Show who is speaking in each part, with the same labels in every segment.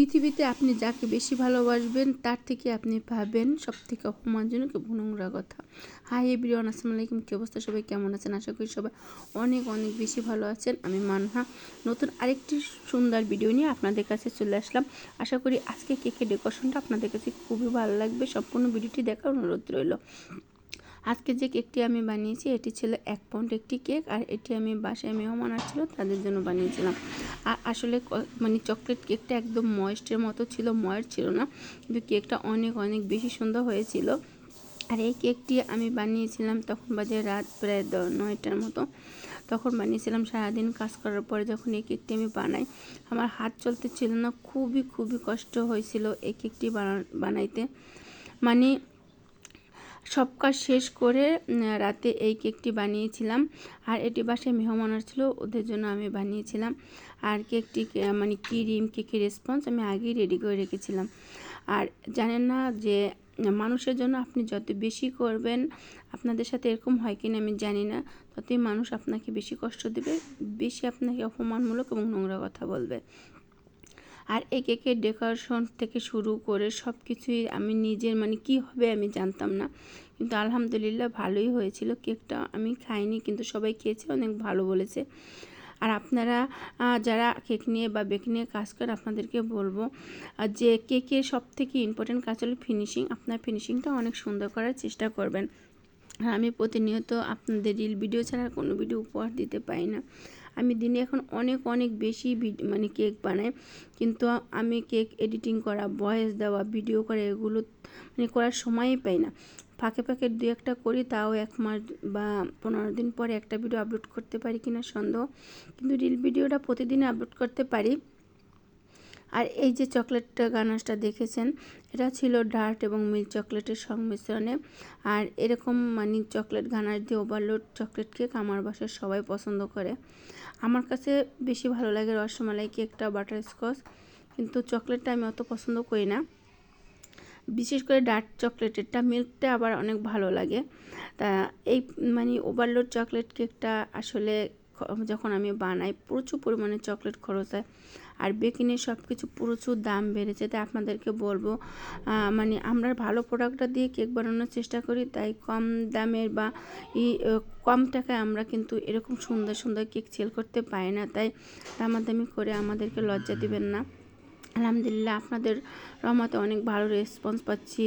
Speaker 1: পৃথিবীতে আপনি যাকে বেশি ভালোবাসবেন, তার থেকে আপনি পাবেন সব থেকে অপমানজনক এবং নোংরা কথা। হাই এভরিওয়ান আসসালামু আলাইকুম। কী অবস্থা? সবাই কেমন আছেন? আশা করি সবাই অনেক অনেক বেশি ভালো আছেন। আমি মানহা। নতুন আরেকটি সুন্দর ভিডিও নিয়ে আপনাদের কাছে চলে আসলাম। আশা করি আজকে কেকের ডেকোরেশনটা আপনাদের কাছে খুবই ভালো লাগবে। সম্পূর্ণ ভিডিওটি দেখার অনুরোধ রইল। আজকে যে কেকটি আমি বানিয়েছি, এটি ছিল এক পাউন্ড একটি কেক। আর এটি আমি বাসায় মেহমান আসছিল, তাদের জন্য বানিয়েছিলাম। আসলে মানে চকলেট কেকটা একদম ময়েস্টের মতো ছিল, ময়ের ছিল না। কিন্তু কেকটা অনেক অনেক বেশি সুন্দর হয়েছিল। আর এই কেকটি আমি বানিয়েছিলাম তখন বাজে রাত প্রায় নয়টার মতো। তখন বানিয়েছিলাম সারাদিন কাজ করার পরে যখন এই কেকটি আমি বানাই, আমার হাত চলতে ছিল না, খুবই খুবই কষ্ট হয়েছিল এই কেকটি বানাইতে। মানে সব কাজ শেষ করে রাতে এই কেকটি বানিয়েছিলাম। আর এটি বাসায় মেহমান ছিল, ওদের জন্য আমি বানিয়েছিলাম। আর কেকটি মানে ক্রিম, কেকের রেসপন্স আমি আগেই রেডি করে রেখেছিলাম। আর জানেন না যে, মানুষের জন্য আপনি যত বেশি করবেন, আপনাদের সাথে এরকম হয় কিনা আমি জানি না। ততই মানুষ আপনাকে বেশি কষ্ট দেবে, বেশি আপনাকে অপমানমূলক এবং নোংরা কথা বলবে। আর এই কেকের ডেকোরেশন থেকে শুরু করে সব কিছুই আমি নিজের মানে কি হবে আমি জানতাম না। কিন্তু আলহামদুলিল্লাহ ভালোই হয়েছিল। কেকটা আমি খাইনি, কিন্তু সবাই খেয়েছে, অনেক ভালো বলেছে। আর আপনারা যারা কেক নিয়ে বা বেক নিয়ে কাজ করেন, আপনাদেরকে বলব যে কেকের সব থেকে ইম্পর্টেন্ট কাজ হলো ফিনিশিং আপনার ফিনিশিংটা অনেক সুন্দর করার চেষ্টা করবেন। আমি প্রতিনিয়ত আপনাদের রিল ভিডিও ছাড়া কোনো ভিডিও উপহার দিতে পারি না। আমি দিনে এখন অনেক অনেক বেশি মানে কেক বানাই। কিন্তু আমি কেক এডিটিং করা ভয়েস দেওয়া ভিডিও করা, এগুলো মানে করার সময়ই পাই না। ফাঁকে ফাঁকে দু একটা করি, তাও এক মাস বা পনেরো দিন পরে একটা ভিডিও আপলোড করতে পারি কিনা সন্দেহ। কিন্তু রিল ভিডিওটা প্রতিদিন আপলোড করতে পারি। আর এই যে চকলেটটা গানাশটা দেখেছেন, এটা ছিল ডার্ট এবং মিল্ক চকলেটের সংমিশ্রণে। আর এরকম মানে চকলেট গানাশ দিয়ে ওভারলোড চকলেট কেক আমার বাসায় সবাই পছন্দ করে। আমার কাছে বেশি ভালো লাগে রসমালাই কেকটা বাটার স্কচ কিন্তু চকলেটটা আমি অত পছন্দ করি না। বিশেষ করে ডার্ক চকলেটেরটা, মিল্কটা আবার অনেক ভালো লাগে। তা এই মানে ওভারলোড চকলেট কেকটা আসলে যখন আমি বানাই, প্রচুর পরিমাণে চকলেট খরচ হয়। আর বেকিনের সব কিছু প্রচুর দাম বেড়েছে, তাই আপনাদেরকে বলব মানে আমরা ভালো প্রোডাক্টটা দিয়ে কেক বানানোর চেষ্টা করি, তাই কম দামের বা ই কম টাকায় আমরা কিন্তু এরকম সুন্দর সুন্দর কেক সেল করতে পারি না, তাই দামাদামি করে আমাদেরকে লজ্জা দিবেন না। আলহামদুলিল্লাহ আপনাদের রহমতে অনেক ভালো রেসপন্স পাচ্ছি।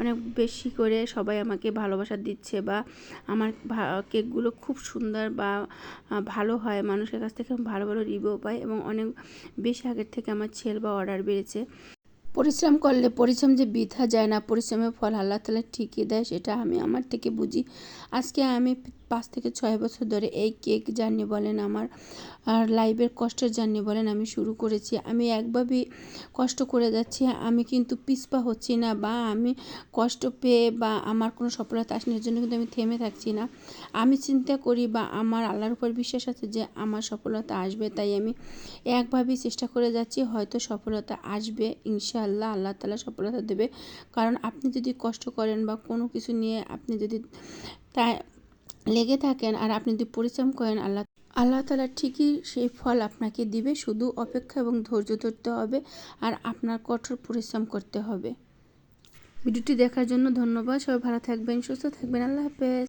Speaker 1: অনেক বেশি করে সবাই আমাকে ভালোবাসা দিচ্ছে বা আমার কেকগুলো খুব সুন্দর বা ভালো হয়। মানুষের কাছ থেকে ভালো ভালো রিভিউ পাই এবং অনেক বেশি আগের থেকে আমার ছেল বা অর্ডার বেড়েছে। পরিশ্রম করলে পরিশ্রম যে বৃথা যায় না, পরিশ্রমের ফল আল্লাহ তালা ঠিকই দেয়, সেটা আমি আমার থেকে বুঝি। আজকে আমি পাঁচ থেকে ছয় বছর ধরে এই কেক জার্নি বলেন আমার, আর লাইভের কষ্টের জার্নি বলেন আমি শুরু করেছি। আমি একভাবেই কষ্ট করে যাচ্ছি, আমি কিন্তু পিসপা হচ্ছি না বা আমি কষ্ট পেয়ে বা আমার কোনো সফলতা আসনের জন্য কিন্তু আমি থেমে থাকছি না। আমি চিন্তা করি বা আমার আল্লাহর উপর বিশ্বাস আছে যে আমার সফলতা আসবে, তাই আমি একভাবেই চেষ্টা করে যাচ্ছি, হয়তো সফলতা আসবে, ইনশাআল্লাহ আল্লাহ তালা সফলতা দেবে। কারণ আপনি যদি কষ্ট করেন বা কোনো কিছু নিয়ে আপনি যদি তাই লেগে থাকেন আর আপনি যদি পরিশ্রম করেন, আল্লাহ আল্লাহ তালা ঠিকই সেই ফল আপনাকে দিবে। শুধু অপেক্ষা এবং ধৈর্য ধরতে হবে আর আপনার কঠোর পরিশ্রম করতে হবে। ভিডিওটি দেখার জন্য ধন্যবাদ। সবাই ভালো থাকবেন, সুস্থ থাকবেন। আল্লাহ হাফেজ।